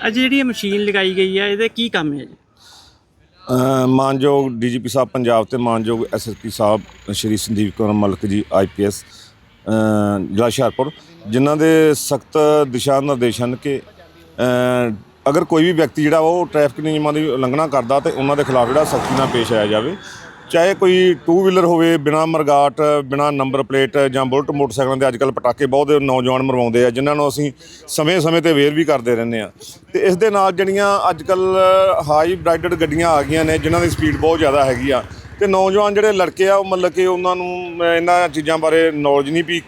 ਅੱਜ ਜਿਹੜੀ ਇਹ ਮਸ਼ੀਨ ਲਗਾਈ ਗਈ ਹੈ ਇਹਦੇ ਕੀ ਕੰਮ ਹੈ ਜੀ? ਅ, ਮਾਨਯੋਗ ਡੀਜੀਪੀ ਸਾਹਿਬ ਪੰਜਾਬ ਤੇ ਮਾਨਯੋਗ ਐਸਐਸਪੀ ਸਾਹਿਬ ਸ਼੍ਰੀ ਸੰਦੀਪ ਕੌਰ ਮਲਕ ਜੀ ਆਈਪੀਐਸ ਜ਼ਿਲ੍ਹਾ ਹੁਸ਼ਿਆਰਪੁਰ ਜਿਨ੍ਹਾਂ ਦੇ ਸਖਤ ਦਿਸ਼ਾ ਨਿਰਦੇਸ਼ ਹਨ ਕਿ ਅਗਰ ਕੋਈ ਵੀ ਵਿਅਕਤੀ ਜਿਹੜਾ ਵਾ ਉਹ ਟ੍ਰੈਫਿਕ ਨਿਯਮਾਂ ਦੀ ਉਲੰਘਣਾ ਕਰਦਾ ਤੇ ਉਹਨਾਂ ਦੇ ਖਿਲਾਫ ਜਿਹੜਾ ਸਖਤੀ ਨਾਲ ਪੇਸ਼ ਆਇਆ ਜਾਵੇ ਚਾਹੇ ਕੋਈ ਟੂ ਵੀਲਰ ਹੋਵੇ ਬਿਨਾ ਮਰਗਾਟ ਬਿਨਾ ਨੰਬਰ ਪਲੇਟ ਜਾਂ ਬੁਲਟ ਮੋਟਰਸਾਈਕਲਾਂ ਦੇ ਅੱਜਕੱਲ ਪਟਾਕੇ ਬਹੁਤ ਨੌਜਵਾਨ ਮਰਵਾਉਂਦੇ ਆ ਜਿਨ੍ਹਾਂ ਨੂੰ ਅਸੀਂ ਸਮੇਂ-ਸਮੇਂ ਤੇ ਵੇਅਰ ਵੀ ਕਰਦੇ ਰਹਿੰਦੇ ਆ। ਤੇ ਇਸ ਦੇ ਨਾਲ ਜਿਹੜੀਆਂ ਅੱਜਕੱਲ ਹਾਈ ਬ੍ਰਾਈਡਡ ਗੱਡੀਆਂ ਆ ਗਈਆਂ ਨੇ ਜਿਨ੍ਹਾਂ ਦੀ ਸਪੀਡ ਬਹੁਤ ਜ਼ਿਆਦਾ ਹੈਗੀ ਆ। ਤੇ ਨੌਜਵਾਨ ਜਿਹੜੇ ਲੜਕੇ ਆ ਉਹ ਮਤਲਬ ਕਿ ਉਹਨਾਂ ਨੂੰ ਇਹਨਾਂ ਚੀਜ਼ਾਂ ਬਾਰੇ ਨੌਲੇਜ ਨਹੀਂ ਵੀ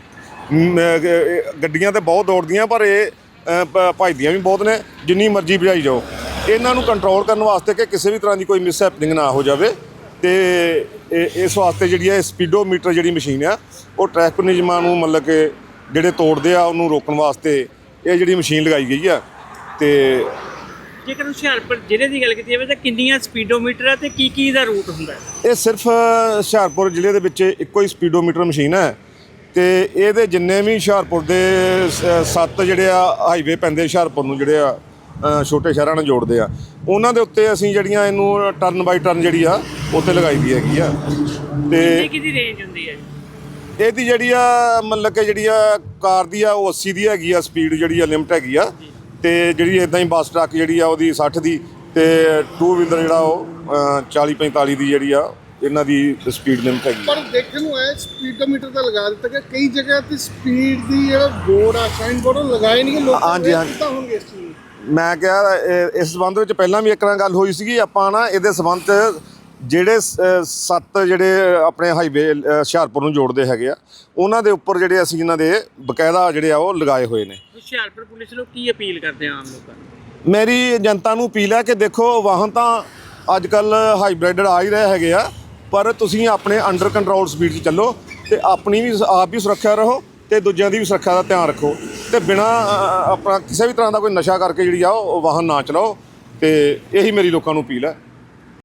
ਗੱਡੀਆਂ ਤੇ ਬਹੁਤ ਦੌੜਦੀਆਂ ਪਰ ਇਹ ਅਹ, ਵੀ ਬਹੁਤ ਨੇ ਜਿੰਨੀ ਮਰਜ਼ੀ ਭਜਾਈ ਜਾਓ। ਇਹਨਾਂ ਨੂੰ ਕੰਟਰੋਲ ਕਰਨ ਵਾਸਤੇ ਕਿ ਕਿਸੇ ਵੀ ਤਰ੍ਹਾਂ ਦੀ ਕੋਈ ਮਿਸ ਹੈਪਨਿੰਗ ਨਾ ਹੋ ਜਾਵੇ। ਤੇ ਇਹ- ਇਸ ਵਾਸਤੇ ਜਿਹੜੀ ਹੈ ਸਪੀਡੋਮੀਟਰ ਜਿਹੜੀ ਮਸ਼ੀਨ ਆ ਉਹ ਟ੍ਰੈਫਿਕ ਨਿਯਮਾਂ ਨੂੰ ਮਤਲਬ ਕਿ ਜਿਹੜੇ ਤੋੜਦੇ ਆ ਉਹਨੂੰ ਰੋਕਣ ਵਾਸਤੇ ਇਹ ਜਿਹੜੀ ਮਸ਼ੀਨ ਲਗਾਈ ਗਈ ਆ ਤੇ ਜੇਕਰ ਹੁਸ਼ਿਆਰਪੁਰ ਜ਼ਿਲ੍ਹੇ ਦੀ ਗੱਲ ਕੀਤੀ ਜਾਵੇ ਤਾਂ ਕਿੰਨੀਆਂ ਸਪੀਡੋਮੀਟਰ ਹੈ ਤੇ ਕੀ ਕੀ ਦਾ ਰੂਟ ਹੁੰਦਾ ਇਹ ਸਿਰਫ ਹੁਸ਼ਿਆਰਪੁਰ ਜ਼ਿਲ੍ਹੇ ਦੇ ਵਿੱਚ ਇੱਕੋ ਹੀ ਸਪੀਡੋਮੀਟਰ ਮਸ਼ੀਨ ਹੈ ਤੇ ਇਹਦੇ ਜਿੰਨੇ ਵੀ ਹੁਸ਼ਿਆਰਪੁਰ ਦੇ ਸੱਤ ਜਿਹੜੇ ਆ ਹਾਈਵੇ ਪੈਂਦੇ ਹੁਸ਼ਿਆਰਪੁਰ ਨੂੰ ਜਿਹੜੇ ਆ ਛੋਟੇ ਸ਼ਹਿਰਾਂ ਨਾਲ ਜੋੜਦੇ ਆ। ਉਹਨਾਂ ਦੇ ਉੱਤੇ ਅਸੀਂ ਜਿਹੜੀਆਂ ਇਹਨੂੰ ਟਰਨ ਬਾਈ ਟਰਨ ਜਿਹੜੀ ਆ ਉੱਤੇ ਲਗਾਈ ਦੀ ਹੈਗੀ ਆ। ਤੇ ਇਹ ਕਿਹਦੀ ਰੇਂਜ ਹੁੰਦੀ ਹੈ ਇਹਦੀ ਜਿਹੜੀ ਆ ਮਤਲਬ ਕਿ ਜਿਹੜੀ ਆ ਕਾਰ ਦੀ ਆ ਉਹ 80 ਦੀ ਹੈਗੀ ਆ ਸਪੀਡ ਜਿਹੜੀ ਆ ਲਿਮਟ ਹੈਗੀ ਆ। ਤੇ ਜਿਹੜੀ ਇਦਾਂ ਹੀ ਬੱਸ ਟਰੱਕ ਜਿਹੜੀ ਆ ਉਹਦੀ 60 ਦੀ ਤੇ ਟੂ ਵੀਲਰ ਜਿਹੜਾ ਉਹ ਅ, 40 45 ਦੀ ਜਿਹੜੀ ਆ ਇਹਨਾਂ ਦੀ ਸਪੀਡ ਲਿਮਟ ਹੈਗੀ ਆ। ਪਰ ਦੇਖਣ ਨੂੰ ਹੈ ਸਪੀਡੋਮੀਟਰ ਤਾਂ ਲਗਾ ਦਿੱਤਾ ਗਿਆ। ਕਈ ਜਗ੍ਹਾ ਤੇ ਸਪੀਡ ਦੀ ਜਿਹੜਾ ਬੋਰਡ ਆ ਸਾਈਨ ਬੋਰਡ ਲਗਾਏ ਨਹੀਂ ਲੋਕ ਹਾਂਜੀ, ਹਾਂਜੀ। ਤਾਂ ਹੋਣਗੇ ਇਸ ਚੀਜ਼। ਮੈਂ ਕਿਹਾ ਇਹ- ਇਸ ਸੰਬੰਧ ਵਿੱਚ ਪਹਿਲਾਂ ਵੀ ਇੱਕ ਨਾਲ ਗੱਲ ਹੋਈ ਸੀਗੀ ਆਪਾਂ ਨਾ ਇਹਦੇ ਸੰਬੰਧ 'ਚ ਜਿਹੜੇ ਸ- ਅ, ਸੱਤ ਜਿਹੜੇ ਆਪਣੇ ਹਾਈਵੇ ਅ, ਹੁਸ਼ਿਆਰਪੁਰ ਨੂੰ ਜੋੜਦੇ ਹੈਗੇ ਆ ਉਹਨਾਂ ਦੇ ਉੱਪਰ ਜਿਹੜੇ ਅਸੀਂ ਇਹਨਾਂ ਦੇ ਬਕਾਇਦਾ ਜਿਹੜੇ ਆ ਉਹ ਲਗਾਏ ਹੋਏ ਨੇ। ਹੁਸ਼ਿਆਰਪੁਰ ਪੁਲਿਸ ਨੂੰ ਕੀ ਅਪੀਲ ਕਰਦੇ ਆ ਆਮ ਲੋਕਾਂ ਨੂੰ? ਮੇਰੀ ਜਨਤਾ ਨੂੰ ਅਪੀਲ ਹੈ ਕਿ ਦੇਖੋ ਵਾਹਨ ਤਾਂ ਅੱਜ ਕੱਲ ਹਾਈਬ੍ਰਿਡਡ ਆ ਹੀ ਰਹੇ ਹੈਗੇ ਆ ਪਰ ਤੁਸੀਂ ਆਪਣੇ ਅੰਡਰ ਕੰਟਰੋਲ ਸਪੀਡ 'ਚ ਚੱਲੋ ਤੇ ਆਪਣੀ ਵੀ ਆਪ ਵੀ ਸੁਰੱਖਿਆ ਰਹੋ ਤੇ ਦੂਜਿਆਂ ਦੀ ਵੀ ਸੁਰੱਖਿਆ ਦਾ ਧਿਆਨ ਰੱਖੋ। ਤੇ ਬਿਨਾ ਆਪਣਾ ਕਿਸੇ ਵੀ ਤਰ੍ਹਾਂ ਦਾ ਕੋਈ ਨਸ਼ਾ ਕਰਕੇ ਜਿਹੜੀ ਆ ਉਹ ਵਾਹਨ ਨਾ ਚਲਾਓ ਤੇ ਇਹੀ ਮੇਰੀ ਲੋਕਾਂ ਨੂੰ ਅਪੀਲ ਹੈ।